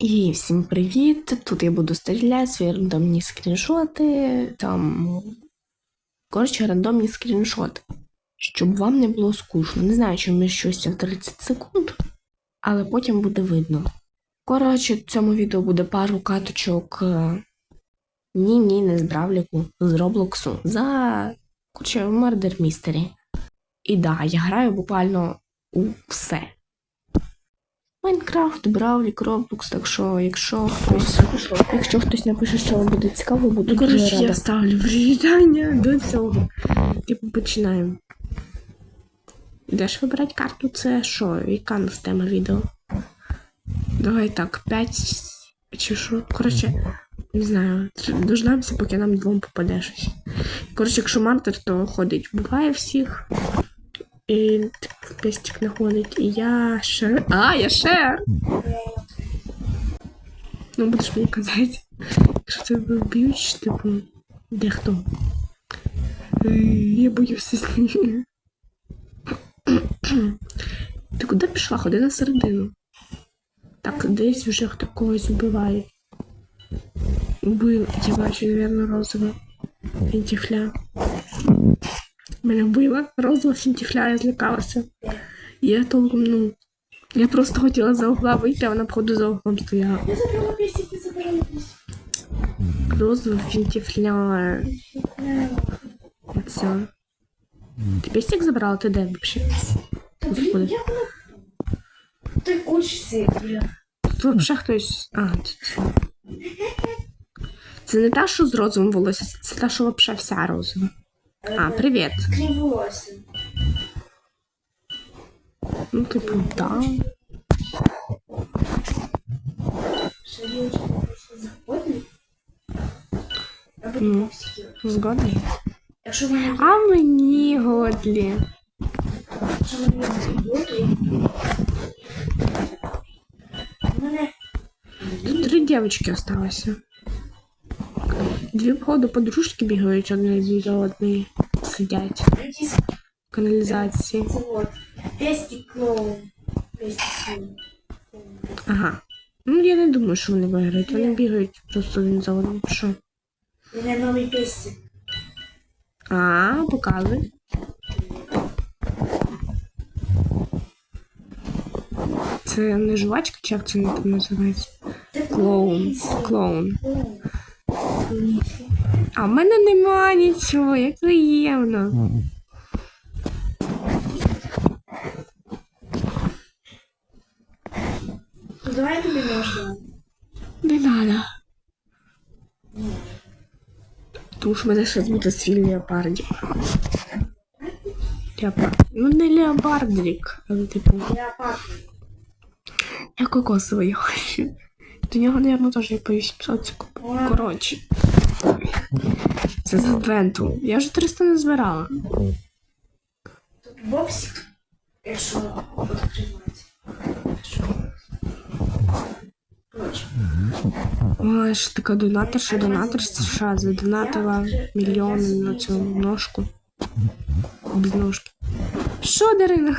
І всім привіт! Тут я буду стріляти свої рандомні скріншоти, там. Коротше, рандомні скріншоти. Щоб вам не було скучно. Не знаю, чи щось в 30 секунд, але потім буде видно. Коротше, в цьому відео буде пару каточок. е, Ні, ні, не з Бравліку, з Роблоксу. За. Коротше, Murder Mystery. І да, я граю буквально у все. Майнкрафт, Бравлік, Роблокс, так що якщо хтось, якщо хтось напише, що вам буде цікаво, буду Ну, дуже коротше, рада. я ставлю привітання до цього. Типу, починаємо. Йдеш вибирати карту, це що? Яка нас тема відео? Давай так, 5 чи що? Коротше, не знаю. Дождемося, поки нам двом попаде щось. Коротше, якщо мартир, то ходить, вбиває всіх. І пестик находить. І я шер. А, я шер! Ну, будеш мені казати. Якщо тебе вб'ють, типу, де хто? Я боюся з ним. Ти куди пішла? Ходи на середину. Так, десь вже хто когось вбиває. Убив, я бачу, напевно, розове. Фінтіфля. Мене вбила. Розова фінтіфля, я злякалася. Я толком, ну. Я просто хотіла за угла вийти, а вона, походу, за углом стояла. Я забрала песик, я забрала песик. Розова фінтіфля. Все. Ти пестик забрала? Ти де блин, Господи. я была... Ты учишься, бля. Тут взагалі хтось. А, це. Це не та, що з розовим волоссям, це та, що взагалі вся розова. А, привіт. Ну, типу, да. Ну. вони А мені годлі. Тут три дівчинки осталося. Дві, походу, подружки бігають одна біля одної. Сидять в каналізації. Пестик клоун. Ага. Ну, я не думаю, що вони виграють. Вони бігають просто один за одним. Що? У мене новий пестик. А, показуй. Це не жувачка, чи як це називається? Клоун. Клоун. А в мене нема нічого, як приємно. Давай тобі можна. Не надо. Тому що в мене ще буде свій леопардик. Леопард. Ну не леопардрик, але типу. Я папа. Я кокосовий хочу. До нього, мабуть, теж по 800 це Коротше. Це з адвенту. Я вже 300 не збирала. Тут боксик. Якщо відкривати. Ой, ж така донаторша, донатор США задонатила мільйони на цю ножку. Без ножки. Що, Дарина?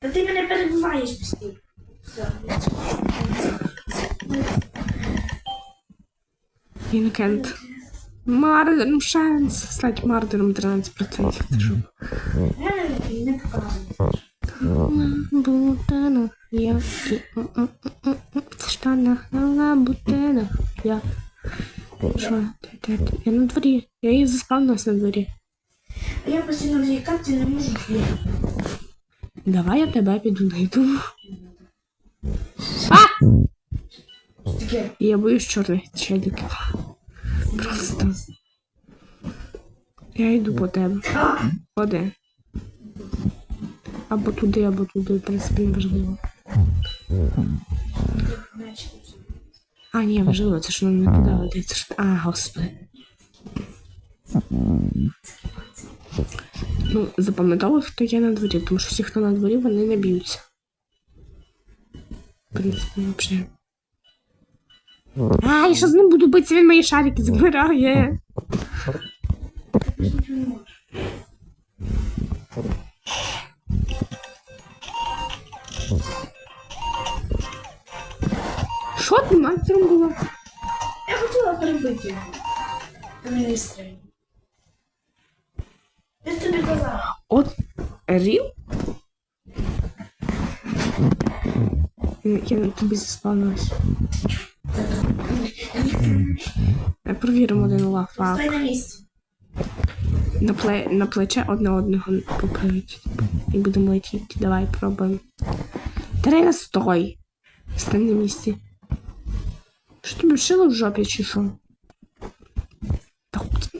Та ти мене перебуваєш постійно. Все. Інкент. Мардер, ну шанс стати мардером 13%. Це що? Я не. Бутена, я в штанах на лабутенах. Я. Що? Я на дворі. Я її заспавнилась на дворі. Я постійно в не можу. Давай я тебе піду найду. Таке. Я боюсь чорних челіків. Просто. Я йду по тебе. Ходи. Або туди, або туди, в принципі, не важливо. А, ні, важливо, це ж нам не туди летить. Це ж... А, господи. Ну, запам'ятовую, хто є на дворі, тому що всі, хто на дворі, вони не б'ються. В принципі, взагалі. А, я що з ним буду битися, він мої шарики забирає. Що ти майстром була? Я хотіла перебити його. Мені не стріляв. Я ж тобі казав. От Ріл? Я на тобі заспавнилась. Е, Провіримо один лафак. Стой на місці. На, пле... на плече одне одного поправити. І будемо летіти. Давай пробуємо. Тарина, стой! Стань на місці. Що тобі вшило в жопі чи що? Тут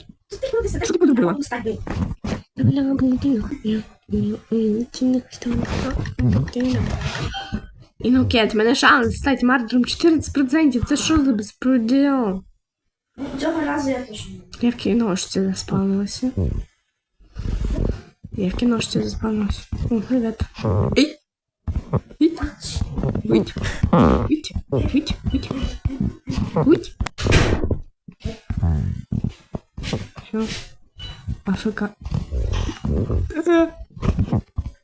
ти крутишся, Що ти подобила? Стань. Бля, блудина. Інокет, мене шанс стати мартером 14%. Це що за безпреділ? Ну, цього разу я точно. не. Я в кіношці заспавнилася. Я в кіношці заспавнилася. О, привіт. Ей! Іть! Іть! Іть! Іть! Іть! Іть! Все. Африка.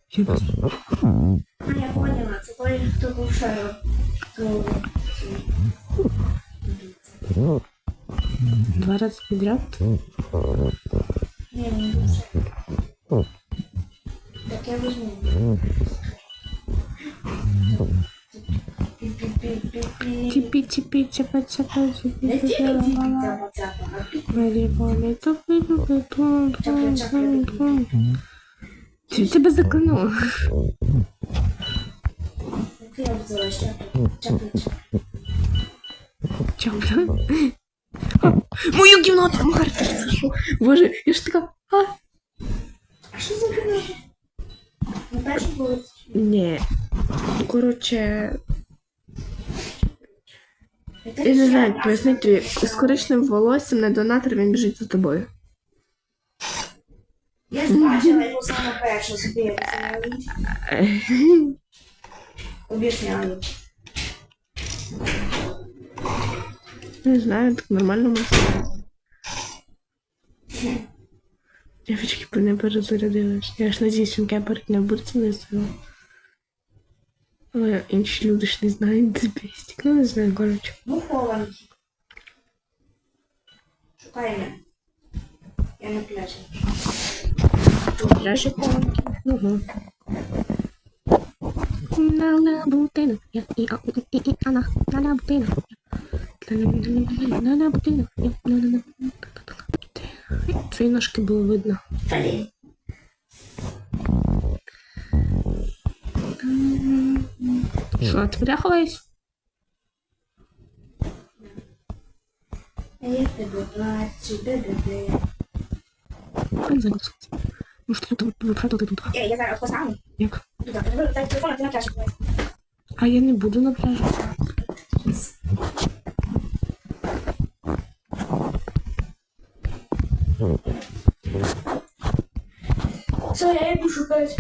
Я Був шером. Хто... Два рази підряд. Ні, він був. Так я візьму. Пі-пі-пі-пі-пі. Тіпі, тіпі, ціпа, ціпа, ціпі, Не тільки ціпа, тільки ціпа. цяпа-цяпа, а пі- Волейболі, тупи, тупи, пум, пум, Чапля, пум, пум. Ти тебе заклинула. Я взяла. Мою Марта, це? Боже, я ж така. А? А що за кімната? На першій вулиці. Ні. Коротше, я не знаю, пояснити тобі. З коричневим волоссям на донатор він біжить за тобою. Я ж бачила його саме перше собі. Об'ясняю. Не знаю, так нормально можна. Дівчатки не перезарядились. Я ж надіюсь, він кеперик не бурці не зробив. Але інші люди ж не знають, де бістик. Ну не знаю, коротше. Ну, хованки. Шукай мене. Я на пляжі. Пляжі хованки. Угу. На лабутина, я і а і і і ана на лабутина. На лабутина, я на на Твої ножки було видно. Що, ти пряхалась? А я тебе бачу, де-де-де. Може, тут виправдати тут. Я зараз поставлю. Як? А я не буду на пляжі. Все, я йду шукати.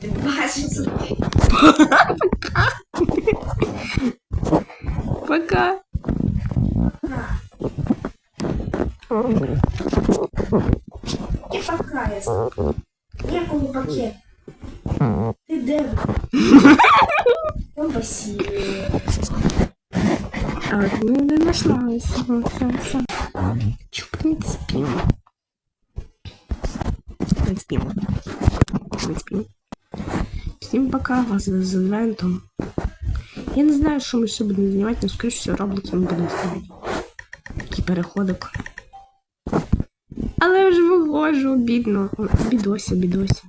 Ти бачиш? Пока. І покаяся. Ніякого пакету. Ти де? Ну, спасибо. А от ми не нашлалися. Все, все. Чупніть спів. Не спімо. Не спімо. Всім пока, вас з івентом. Я не знаю, що ми ще будемо знімати, але скоріше всього Roblox ми будемо знімати. Такий переходок. Але я вже виходжу, бідно. Бідося, бідося.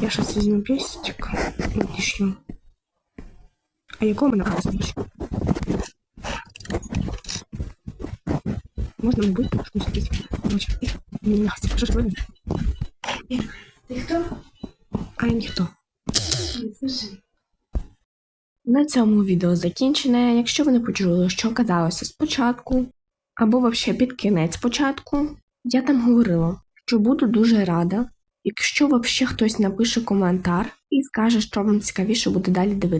Я щось візьму песочок. І? А якого мене розумієш? Можна не буде, що якийсь. Короче, ні, що ж ви? Ти хто? А я ніхто. Не скажи. На цьому відео закінчене. Якщо ви не почули, що казалося спочатку, або взагалі під кінець спочатку, я там говорила, що буду дуже рада, якщо взагалі хтось напише коментар і скаже, що вам цікавіше буде далі дивитися.